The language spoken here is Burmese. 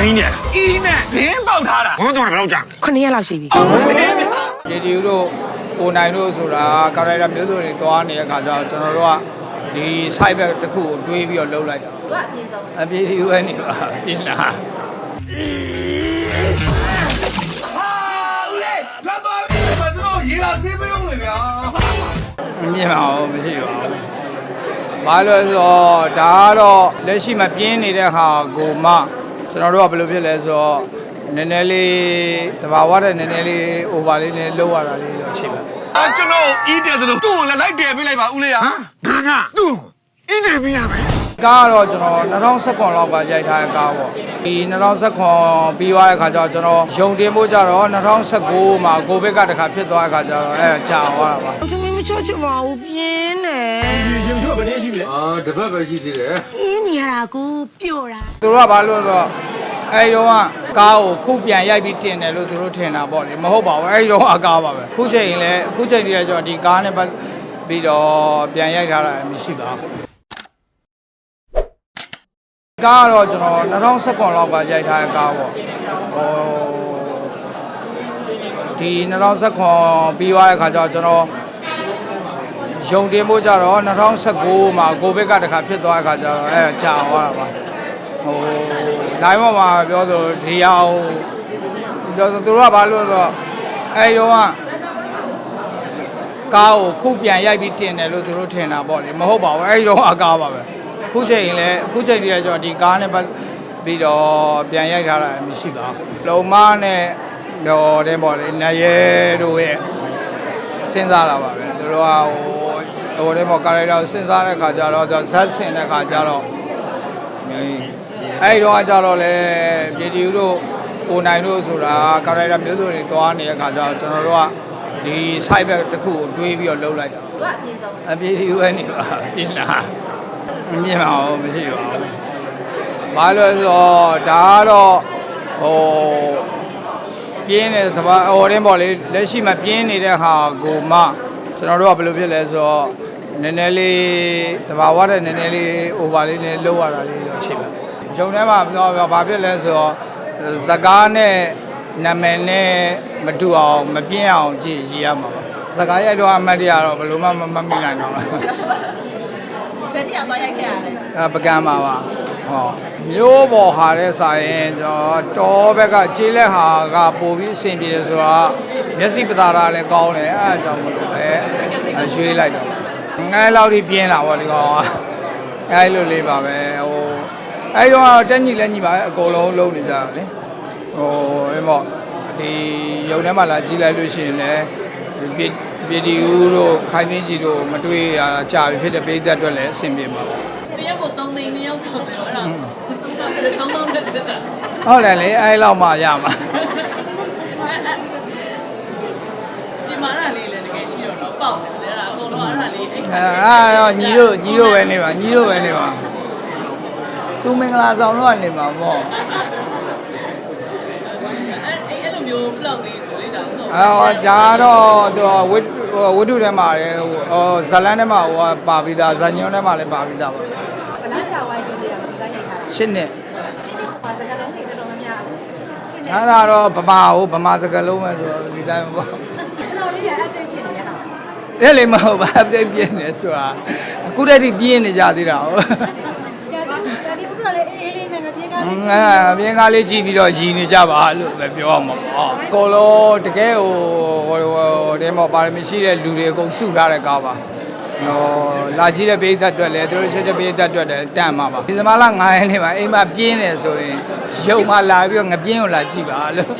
နေနေအီးနဲ့ဘင်းပေါက်ထားတာဘောတော့ဘယ်တော့ကြာခုနှစ်ရက်လောက်ရှိပြီရေဒီယိုတို့ကိုနိုင်တို့ဆိုတာကာရိုက်တာမျိုးစုံတွေတွားနေတဲ့ခါကျတော့ကျွန်တော်တို့ကဒီ site ဘက်တစ်ခုကိုတွေးပြီးတော့လုပ်လိုက်တာအပြေဒီယိုပဲနေပါပြင်လာဟာဦးလေးထွက်သွားပြီမတို့ရေလာဆေးပြုံးလေဗျာမမြင်ပါဘူးမရှိပါဘူးဘာလို့လဲဆိုတော့ဒါကတော့လက်ရှိမှာပြင်းနေတဲ့ဟာကိုမှ ကျွန်တော်တို့ကဘယ်လိုဖြစ်လဲဆိုတော့နည်းနည်းလေးတဘာဝတဲ့နည်းနည်းလေး over လေးနဲ့လောက်ရတာလေးတော့ရှိပါတယ်အာကျွန်တော်အီးတယ်တို့သူ့ကိုလည်းလိုက်တယ်ပေးလိုက်ပါဦးလေးဟာဟမ်ငါကသူ့ကိုအင်းတယ်ပြရမယ်ကားကတော့ကျွန်တော်2019လောက်ကရိုက်ထားတဲ့ကားပေါ့ဒီ2019ပြီးသွားတဲ့ခါကျတော့ကျွန်တော်ယုံတင်ဖို့ကြတော့2019မှာကိုဗစ်ကတခါဖြစ်သွားတဲ့ခါကျတော့အဲကြာသွားတာပါသမီးမချောချင်ပါဘူးပြင်းတယ်ရင်တို့ကဘယ်နည်းရှိပြီလဲအာတပတ်ပဲရှိသေးတယ်ပြင်းနေရတာကိုပျော့တာသူတို့ကဘာလို့လဲဆိုတော့ အဲဒီတော့ကကားကိုခုပြန်ရိုက်ပြီးတင်တယ်လို့သူတို့ထင်တာပေါ့လေမဟုတ်ပါဘူးအဲဒီတော့အကားပါပဲခုချိန်လည်းအခုချိန်တည်းလည်းကျွန်တော်ဒီကားနဲ့ပတ်ပြီးတော့ပြန်ရိုက်ထားတာမရှိပါဘူးကားကတော့ကျွန်တော်2019လောက်ကရိုက်ထားတဲ့ကားပေါ့ဟိုဒီ2019ပြီးသွားတဲ့ခါကျတော့ကျွန်တော်ယုံတင်ဖို့ကြတော့2019မှာကိုဗစ်ကတခါဖြစ်သွားတဲ့ခါကျတော့အဲကြာသွားတာပါဟို နိုင်ပေါ်မှာပြောဆိုဒီအောင်ပြောဆိုသူတို့ကဘာလို့လဲဆိုတော့အဲဒီတော့ကကားကိုခုပြန်ရိုက်ပြီးတင်တယ်လို့သူတို့ထင်တာပေါ့လေမဟုတ်ပါဘူးအဲဒီတော့အကားပါပဲခုချိန်လည်းအခုချိန်တည်းလည်းကျွန်တော်ဒီကားနဲ့ပတ်ပြီးတော့ပြန်ရိုက်ထားတာမရှိပါဘူးလုံမနဲ့တော့တဲ့ပေါ့လေနရဲတို့ရဲ့စဉ်းစားတာပါပဲသူတို့ကဟိုဟိုတဲ့ပေါ့ကာရိုက်တာကိုစဉ်းစားတဲ့ခါကျတော့သူဇက်ဆင်တဲ့ခါကျတော့ အဲ့တော့ကကြတော့လေပြည်တီတို့ကိုနိုင်တို့ဆိုတာကာရိုက်တာမျိုးစုံတွေတွားနေတဲ့ခါကျတော့ကျွန်တော်တို့ကဒီ site ဘက်တစ်ခုကိုတွေးပြီးတော့လုပ်လိုက်တာအပြေဒီပဲနေပါပြင်လာမမြင်ပါဘူးမရှိပါဘူးဘာလို့လဲဆိုတော့ဒါကတော့ဟိုပြင်းနေတဲ့သဘာဟိုတင်းပေါ့လေလက်ရှိမှာပြင်းနေတဲ့ဟာကိုမှကျွန်တော်တို့ကဘယ်လိုဖြစ်လဲဆိုတော့နည်းနည်းလေးသဘာဝတဲ့နည်းနည်းလေး over လေးနဲ့လောက်ရတာလေးတော့ရှိပါတယ်။ ဂျုံထဲမှာပြောပြောဘာဖြစ်လဲဆိုတော့ဇကားနဲ့နာမည်နဲ့မတူအောင်မပြင်းအောင်ကြည့်ရည်ရမှာပါ။ဇကားရိုက်တော့အမတ်တွေကတော့ဘယ်လိုမှမမိနိုင်တော့ဘူးဘယ်ထိအောင်သွားရိုက်ခဲ့ရလဲ။အဲပကံပါပါ။ဟောမျိုးပေါ်ဟာတဲ့ဆိုင်ရင်ကျွန်တော်တောဘက်ကကျေးလက်ဟာကပို့ပြီးအဆင်ပြေတယ်ဆိုတော့မျက်စိပသာရလည်းကောင်းတယ်အဲအကြောင်းမလို့ပဲအဲရွှေ့လိုက်တော့ငဲလောက်ထိပြင်းလာပေါ့ဒီကောင်ကအဲလိုလေးပါပဲဟို အဲတော့တက်ညီလက်ညီပါအကုန်လုံးလုံးနေကြတာလေဟိုအဲမော့ဒီရုံထဲမှာလာကြည့်လိုက်လို့ရှိရင်လည်းပြည်ပြည်တီဦးတို့ခိုင်သိန်းကြီးတို့မတွေ့ရတာကြာပြီဖြစ်တဲ့ပိသက်အတွက်လည်းအဆင်ပြေပါဘူးတရက်ကို3သိန်းနှစ်ယောက်ထောင်တယ်အဲ့ဒါတောင်းတောင်းနဲ့စစ်တာဟုတ်တယ်လေအဲလောက်မှရမှာဒီမှာအဲ့ဒါလေးလည်းတကယ်ရှိတော့တော့ပေါက်တယ်အဲ့ဒါအကုန်လုံးအဲ့ဒါလေးအဲ့အဲအာညီတို့ညီတို့ပဲနေပါညီတို့ပဲနေပါ သူမင်္ဂလာဆောင်တော့နေမှာပေါ့အဲ့အဲ့လိုမျိုး blog လေးဆိုလေဒါတော့အော်ဒါတော့သူဝိဝိတုထဲမှာလေဟိုဇလန်းထဲမှာဟိုပါပြီးသားဇညွန်းထဲမှာလည်းပါပြီးသားပါဘနာချာဝိုင်းတွေ့ရမှာဒီတိုင်းရိုက်ထားတာရှင်းနဲ့ပါစကားလုံးတွေတော်တော်များများအဲ့ဒါတော့ဗမာဟိုဗမာစကားလုံးပဲဆိုတော့ဒီတိုင်းပေါ့အဲ့လိုလေးရအတိတ်ဖြစ်နေရတာအဲ့လေမဟုတ်ပါအပြည့်ပြင်းနေဆိုတာအခုတည်းကပြင်းနေကြသေးတာဟုတ် ကြာစီဒါဒီဥပဒေလေးအေးလေး နဲ့ငါထေးကားလေးအဲပြင်းကားလေးကြည့်ပြီးတော့ရည်နေကြပါလို့ပဲပြောရမှာပေါ့အကုန်လုံးတကယ်ဟိုဟိုဟိုတဲမောပါရမီရှိတဲ့လူတွေအကုန်စုထားတဲ့ကားပါဟိုလာကြည့်တဲ့ပေးသက်အတွက်လည်းသူတို့ချက်ချက်ပေးသက်အတွက်လည်းတန်မှာပါဒီစမလာ9ရက်နေပါအိမ်မှာပြင်းနေဆိုရင်ရုံမှလာပြီးတော့ငပြင်းကိုလာကြည့်ပါလို့